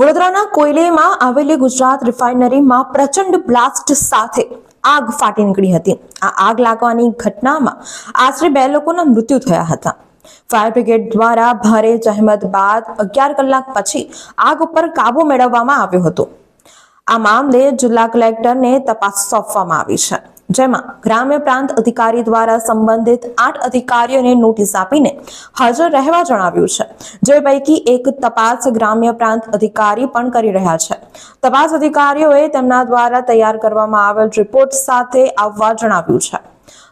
વડોદરાના કોયલેમાં આવેલી ગુજરાત રિફાઇનરીમાં પ્રચંડ બ્લાસ્ટ સાથે આગ ફાટી નીકળી હતી. આ આગ લાગવાની ઘટનામાં આશરે બે લોકોના મૃત્યુ થયા હતા. ફાયર બ્રિગેડ દ્વારા ભારે જહેમત બાદ અગિયાર કલાક પછી આગ ઉપર કાબુ મેળવવામાં આવ્યો હતો. આ મામલે જિલ્લા કલેક્ટરને તપાસ સોંપવામાં આવી છે. જેમાં ગ્રામ્ય પ્રાંત અધિકારી દ્વારા સંબંધિત આઠ અધિકારીઓને નોટિસ આપીને હાજર રહેવા જણાવ્યું છે. જે પૈકી એક તપાસ ગ્રામ્ય પ્રાંત અધિકારી પણ કરી રહ્યા છે. તપાસ અધિકારીઓએ તેમના દ્વારા તૈયાર કરવામાં આવેલ રિપોર્ટ સાથે આવવા જણાવ્યું છે.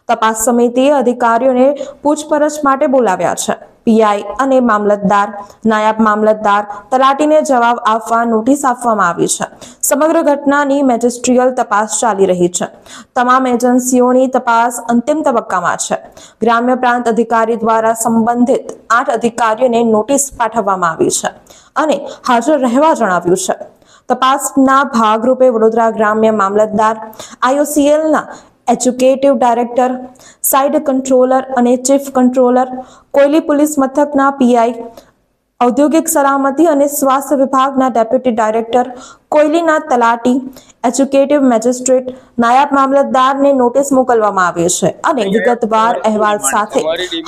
તપાસ સમિતિએ અધિકારીઓને પૂછપરછ માટે બોલાવ્યા છે. પીઆઈ અને મામલતદાર, નાયબ મામલતદાર તલાટીને જવાબ આપવા નોટિસ આપવામાં આવી છે. સમગ્ર ઘટનાની મેજિસ્ટ્રીયલ તપાસ ચાલી રહી છે. તમામ એજન્સીઓની તપાસ અંતિમ તબક્કામાં છે. ગ્રામ્ય પ્રાંત અધિકારી દ્વારા સંબંધિત આઠ અધિકારીઓને નોટિસ પાઠવવામાં આવી છે અને હાજર રહેવા જણાવ્યું છે. તપાસના ભાગરૂપે વડોદરા ગ્રામ્ય મામલતદાર, આઈઓસીએલના એજ્યુકેટિવ ડાયરેક્ટર સાઇડ કંટ્રોલર અને ચીફ કંટ્રોલર કોયલી પોલીસ મથકના પીઆઈ ઔદ્યોગિક સલામતી અને સ્વાસ્થ્ય વિભાગના ડેપ્યુટી ડાયરેક્ટર કોયલીના તલાટી એજ્યુકેટિવ મેજિસ્ટ્રેટ નાયબ મામલતદારને નોટિસ મોકલવામાં આવી છે અને વિગતવાર અહેવાલ સાથે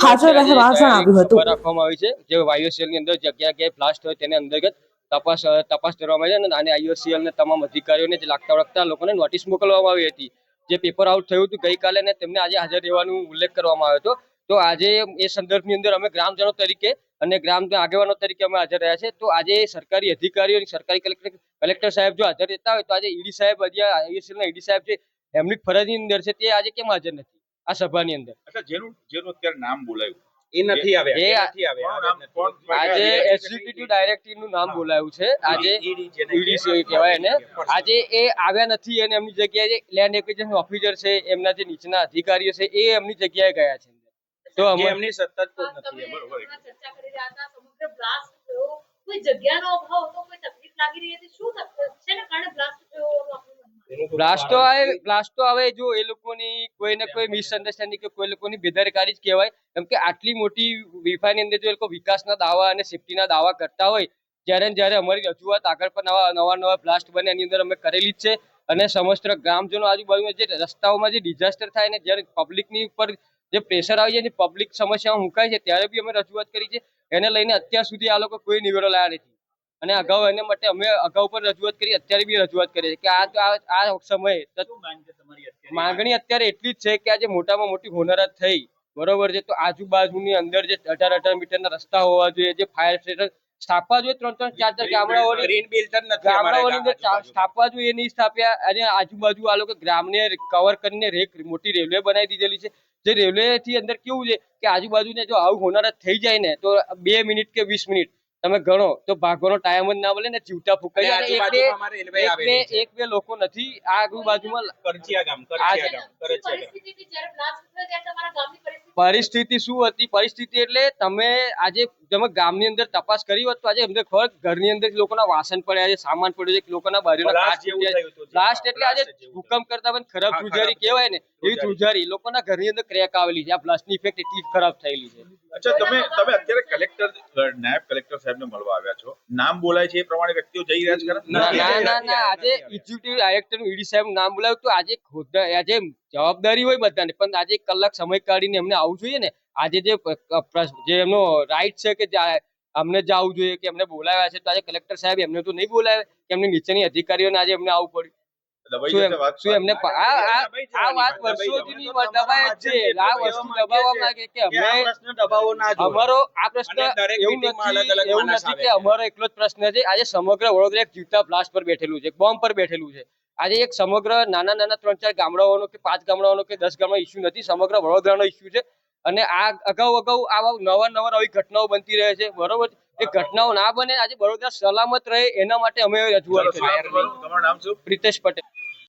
હાજર રહેવા જણાવ્યું હતું. રાખવામાં આવી છે જે વાયુસેલની અંદર જગ્યા જગ્યાએ બ્લાસ્ટ હોય તેને અંતર્ગત તપાસ તપાસ કરવામાં આવી છે અને આઈઓસીએલ ને તમામ અધિકારીઓને જે લાગતા વળગતા લોકોને નોટિસ મોકલવામાં આવી હતી. જે પેપર આઉટ થયું હતું ગઈકાલે અને તેમને આજે હાજર રહેવાનું ઉલ્લેખ કરવામાં આવ્યો હતો. તો આજે એ સંદર્ભની અંદર અમે ગ્રામજનો તરીકે અને ગ્રામ આગેવાનો તરીકે અમે હાજર રહ્યા છે. તો આજે સરકારી અધિકારીઓ અને સરકારી કલેક્ટર કલેક્ટર સાહેબ જો હાજર રહેતા હોય તો આજે ઈડી સાહેબ આઈએસએલના ઈડી સાહેબ જે એમની ફરજની અંદર છે તે આજે કેમ હાજર નથી આ સભાની અંદર? અચ્છા, જેનું જેનું અત્યારે નામ બોલાયું. એ નથી આવ્યા નથી આવ્યા? આજે એક્ઝિક્યુટિવ ડાયરેક્ટરનું નામ બોલાયું છે. આજે ED ઈડી છે કહેવાય એને. આજે એ આવ્યા નથી અને એમની જગ્યાએ લેન્ડ એક્વિઝિશન ઓફિસર છે એમના જે નીચેના અધિકારીઓ છે એ એમની જગ્યાએ ગયા છે. તો અમે એમની સત્તા જ બરોબર. નથી તમે ચર્ચા કરી રહ્યા હતા સમગ્ર બ્લાસ્ટ થયો. કોઈ જગ્યાનો અભાવ હતો કોઈ તકલીફ લાગી રહી હતી? શું તકલીફ? છે ને કારણે બ્લાસ્ટ થયો? બ્લાસ્ટ તો આવે બ્લાસ્ટ તો આવે જો એ લોકોની કોઈ ને કોઈ મિસઅન્ડરસ્ટેન્ડિંગ કે કોઈ લોકોની બેદરકારી જ કહેવાય. કેમ કે આટલી મોટી વિફાની અંદર જો એ લોકો વિકાસના દાવા અને સેફટીના દાવા કરતા હોય, જ્યારે જ્યારે અમારી રજૂઆત આગળ પણ નવા નવા નવા બ્લાસ્ટ બને, એની અંદર અમે કરેલી જ છે. અને સમસ્ત ગ્રામજનો આજુબાજુમાં જે રસ્તાઓમાં જે ડિઝાસ્ટર થાય ને જ્યારે પબ્લિકની ઉપર જે પ્રેશર આવી જાય ને પબ્લિક સમસ્યાઓ મુકાય છે, ત્યારે બી અમે રજૂઆત કરી છે. એને લઈને અત્યાર સુધી આ લોકો કોઈ નિવેડો લાયા નથી. અને અગાઉ એને માટે અમે અગાઉ પણ રજૂઆત કરી અત્યારે બી રજૂઆત કરી છે કે આ આ સમયે? માંગણી અત્યારે એટલી જ છે કે આજે મોટામાં મોટી હોનારત થઈ બરોબર છે તો આજુબાજુની અંદર જે અઢાર અઢાર મીટરના રસ્તા હોવા જોઈએ જે ફાયર સ્ટેશન સ્થાપવા જોઈએ ત્રણ ત્રણ ચાર ચાર ગામડાઓની ગ્રીન નથી ગામડાઓની. સ્થાપવા જોઈએ એ નહીં સ્થાપ્યા અને આજુબાજુ આ લોકો ગ્રામને કવર કરીને રેક મોટી રેલવે બનાવી દીધેલી છે જે રેલવે થી અંદર કેવું છે કે આજુબાજુને જો આવું હોનારત થઈ જાય ને તો બે મિનિટ કે વીસ મિનિટ તમે ગણો તો ભાગવાનો ટાઈમ જ ના મળે ને જીવતા ફૂકાઈ એક બે લોકો નથી આ આજુબાજુમાં કરચિયા ગામ કરચિયા ગામ કરચિયા ગામ. પરિસ્થિતિ શું હતી? પરિસ્થિતિ એટલે તમે આજે તમે ગામની અંદર તપાસ કરી હોત તો આજે અમને ખબર ઘરની અંદર લોકોના વાસણ પડ્યા છે સામાન પડ્યો છે લોકોના બારીઓના. બ્લાસ્ટ એટલે આજે ભૂકંપ કરતા પણ ખરાબ ધ્રુજારી કહેવાય ને એવી ધ્રુજારી. લોકોના ઘરની અંદર ક્રેક આવેલી છે. આ બ્લાસ્ટની ઇફેક્ટ એટલી ખરાબ થયેલી છે. અચ્છા તમે તમે અત્યારે કલેક્ટર નાયબ કલેક્ટર સાહેબને મળવા આવ્યા છો. નામ બોલાય છે એ પ્રમાણે વ્યક્તિઓ જઈ રહ્યા છે ના ના ના આજે એક્ઝિક્યુટિવ ડાયરેક્ટરનું ઈડી સાહેબ નામ બોલાવ્યું તો આજે આજે જવાબદારી હોય બધાને. પણ આજે એક કલાક સમય કાઢીને એમને આવવું જોઈએ ને. આજે જે જે એમનો રાઈટ છે કે અમને જવું જોઈએ, કે એમને બોલાવ્યા છે, તો આજે કલેક્ટર સાહેબ એમને તો નહીં બોલાવે, કે એમની નીચેની અધિકારીઓને આજે એમને આવવું પડ્યું. દબાઈ શું જશે એમ- વાત શું એમને આ આ દબાઈ આ જવાની વાત વાત, વર્ષોથી દબાય જ છે. આ વસ્તુ દબાવવા માંગે કે કે અમે દબાવો ના અમારો આ પ્રશ્ન એવું નથી અલગ અલગ એવું નથી કે અમારો એકલો જ પ્રશ્ન છે. આજે સમગ્ર વડોદરા એક જીવતા બ્લાસ્ટ પર બેઠેલું છે બોમ્બ પર બેઠેલું છે. આજે એક સમગ્ર નાના નાના ત્રણ ચાર ગામડાઓનો કે પાંચ ગામડાઓનો કે દસ ગામડા ઇસ્યુ નથી. સમગ્ર વડોદરાનો ઇસ્યુ છે. અને આ અગાઉ અગાઉ આવા નવા નવા આવી ઘટનાઓ બનતી રહે છે. બરોબર? એ ઘટનાઓ ના બને આજે વડોદરા સલામત રહે એના માટે અમે રજૂઆત કરી પ્રિતેશ પટેલ.